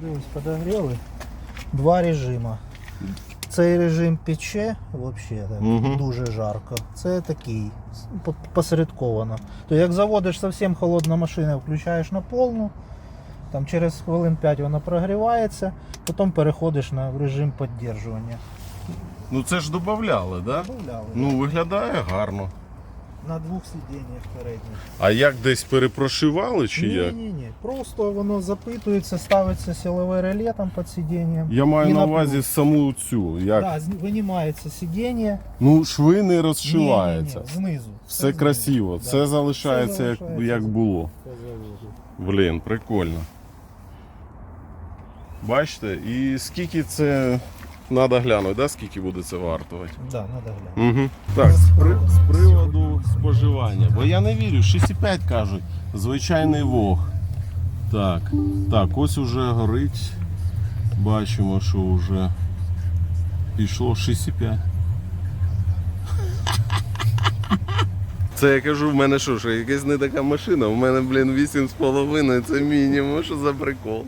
Дивись, подогріли. Два режими. Цей режим пече взагалі так, Мгм. дуже жарко. Це такий посередковано. То як заводиш зовсім холодну машину, включаєш на повну, там через хвилин 5 вона прогрівається, потім переходиш на режим підтримування. Ну це ж додавали, да? Добавляли. Ну виглядає гарно. На двох сидіннях передніх. А як десь перепрошивали чи ні, як? ні, ні. Просто воно запитується, ставиться силове реле там під сидінням. Я маю І на увазі саму цю. Як? Да, з- винімається сидіння. Ну шви не розшиваються. Ні, ні, ні, знизу. Все знизу. красиво, Да. це залишається, як, залишається. як було. Блін, прикольно. Бачите, і скільки це треба глянути, да? скільки буде це вартувати? Да, надо глянути. Угу. Так, з, при, з приводу споживання. Бо я не вірю, 6,5 кажуть, звичайний вог. Так, так, ось уже горить. Бачимо, що вже пішло 6,5. Це я кажу, в мене що, що якась не така машина, у мене, блін, 8,5 це мінімум, що за прикол.